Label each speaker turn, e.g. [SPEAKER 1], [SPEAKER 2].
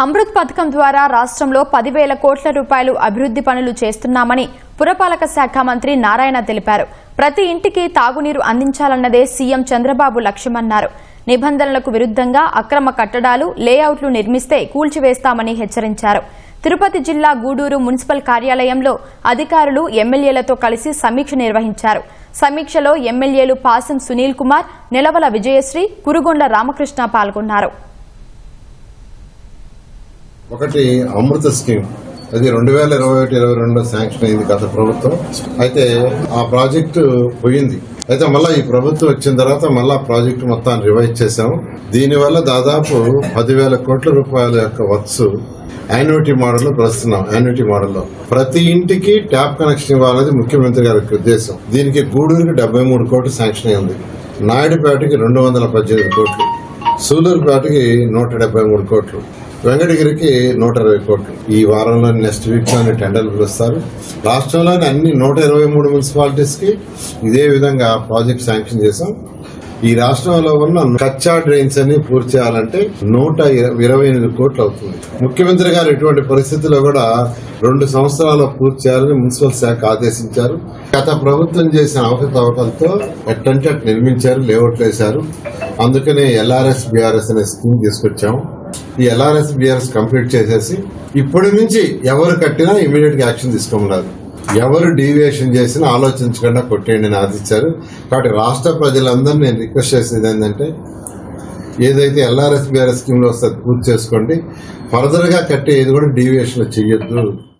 [SPEAKER 1] అమృత్ పథకం ద్వారా రాష్ట్రంలో పదివేల కోట్ల రూపాయలు అభివృద్ధి పనులు చేస్తున్నామని పురపాలక శాఖ మంత్రి నారాయణ తెలిపారు. ప్రతి ఇంటికి తాగునీరు అందించాలన్నదే సీఎం చంద్రబాబు లక్ష్యమన్నారు. నిబంధనలకు విరుద్ధంగా అక్రమ కట్టడాలు లేఅవుట్లు నిర్మిస్తే కూల్చివేస్తామని హెచ్చరించారు. తిరుపతి జిల్లా గూడూరు మున్సిపల్ కార్యాలయంలో అధికారులు ఎమ్మెల్యేలతో కలిసి సమీక్ష నిర్వహించారు. సమీక్షలో ఎమ్మెల్యేలు పాసం సునీల్ కుమార్ నిలవల విజయశ్రీ కురుగొండ రామకృష్ణ పాల్గొన్నారు.
[SPEAKER 2] ఒకటి అమృత స్కీమ్. అది రెండు వేల ఇరవై ఒకటి ఇరవై రెండులో శాంక్షన్ అయింది గత ప్రభుత్వం. అయితే ఆ ప్రాజెక్టు పోయింది. అయితే మళ్ళీ ఈ ప్రభుత్వం వచ్చిన తర్వాత మళ్ళీ ఆ ప్రాజెక్టు మొత్తాన్ని రివైజ్ చేశాము. దీనివల్ల దాదాపు పదివేల కోట్ల రూపాయల యొక్క వత్సు యాన్యుటీ మోడల్ ప్రస్తున్నాం యాన్యుటీ మోడల్లో ప్రతి ఇంటికి ట్యాప్ కనెక్షన్ ఇవ్వాలనేది ముఖ్యమంత్రి గారి ఉద్దేశం. దీనికి గూడూరుకి డెబ్బై మూడు కోట్లు శాంక్షన్ అయింది. నాయుడుపేటకి రెండు వందల పద్దెనిమిది కోట్లు. సూలూరుపేటకి నూట డెబ్బై మూడు కోట్లు. వెంకటగిరికి నూట ఇరవై కోట్లు. ఈ వారంలో నెక్స్ట్ వీక్లోనే టెండర్లు పిలుస్తారు. రాష్ట్రంలోని అన్ని నూట ఇరవై మూడు మున్సిపాలిటీస్కి ఇదే విధంగా ప్రాజెక్ట్ శాంక్షన్ చేశాం. ఈ రాష్ట్రంలో ఉన్న కచ్చా డ్రైన్స్ అన్ని పూర్తి చేయాలంటే నూట ఇరవై ఎనిమిది కోట్లు అవుతుంది. ముఖ్యమంత్రి గారు ఇటువంటి పరిస్థితుల్లో కూడా రెండు సంవత్సరాల్లో పూర్తి చేయాలని మున్సిపల్ శాఖ ఆదేశించారు. గత ప్రభుత్వం చేసిన అవకతవకలతో ఎట్టంటే అటు నిర్మించారు లేఅవుట్లు వేశారు. అందుకనే ఎల్ఆర్ఎస్ బీఆర్ఎస్ అనే స్కీమ్ తీసుకొచ్చాము ఈ ఎల్ఆర్ఎస్ బిఆర్ఎస్ కంప్లీట్ చేసేసి ఇప్పటి నుంచి ఎవరు కట్టినా ఇమీడియట్గా యాక్షన్ తీసుకోమన్నారు. ఎవరు డీవియేషన్ చేసినా ఆలోచించకుండా కొట్టేయండి అని ఆదిచ్చారు కాబట్టి రాష్ట్ర ప్రజలందరూ నేను రిక్వెస్ట్ చేసేది ఏంటంటే ఏదైతే ఎల్ఆర్ఎస్ బిఆర్ఎస్ స్కీమ్లో వస్తే పూర్తి చేసుకోండి. ఫర్దర్గా కట్టే ఏది కూడా డీవియేషన్లో చెయ్యొద్దు.